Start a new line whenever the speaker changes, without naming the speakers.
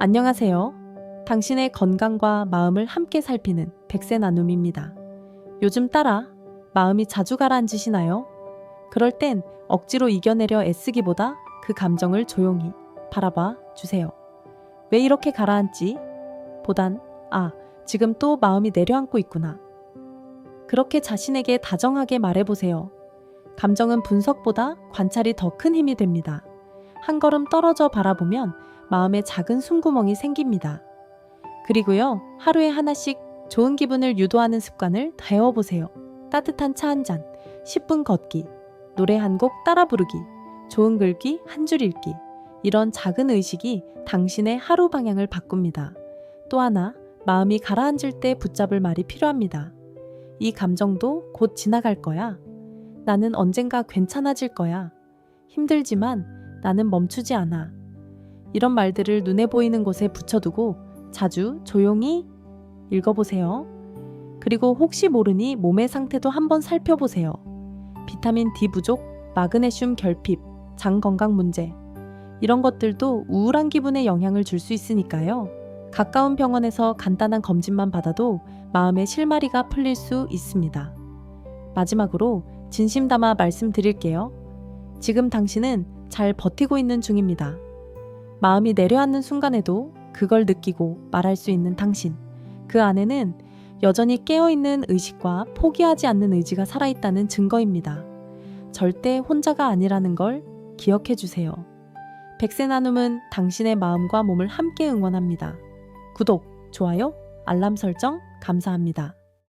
안녕하세요. 당신의 건강과 마음을 함께 살피는 백세 나눔입니다. 요즘 따라 마음이 자주 가라앉으시나요? 그럴 땐 억지로 이겨내려 애쓰기보다 그 감정을 조용히 바라봐 주세요. 왜 이렇게 가라앉지? 보단, 아, 지금 또 마음이 내려앉고 있구나. 그렇게 자신에게 다정하게 말해보세요. 감정은 분석보다 관찰이 더 큰 힘이 됩니다. 한 걸음 떨어져 바라보면 마음에 작은 숨구멍이 생깁니다. 그리고요, 하루에 하나씩 좋은 기분을 유도하는 습관을 배워보세요. 따뜻한 차 한 잔, 10분 걷기, 노래 한 곡 따라 부르기, 좋은 글귀 한 줄 읽기. 이런 작은 의식이 당신의 하루 방향을 바꿉니다. 또 하나, 마음이 가라앉을 때 붙잡을 말이 필요합니다. 이 감정도 곧 지나갈 거야. 나는 언젠가 괜찮아질 거야. 힘들지만 나는 멈추지 않아. 이런 말들을 눈에 보이는 곳에 붙여두고 자주 조용히 읽어보세요. 그리고 혹시 모르니 몸의 상태도 한번 살펴보세요. 비타민 D 부족, 마그네슘 결핍, 장 건강 문제. 이런 것들도 우울한 기분에 영향을 줄 수 있으니까요. 가까운 병원에서 간단한 검진만 받아도 마음의 실마리가 풀릴 수 있습니다. 마지막으로 진심 담아 말씀드릴게요. 지금 당신은 잘 버티고 있는 중입니다. 마음이 내려앉는 순간에도 그걸 느끼고 말할 수 있는 당신. 그 안에는 여전히 깨어있는 의식과 포기하지 않는 의지가 살아있다는 증거입니다. 절대 혼자가 아니라는 걸 기억해 주세요. 백세 나눔은 당신의 마음과 몸을 함께 응원합니다. 구독, 좋아요, 알람 설정 감사합니다.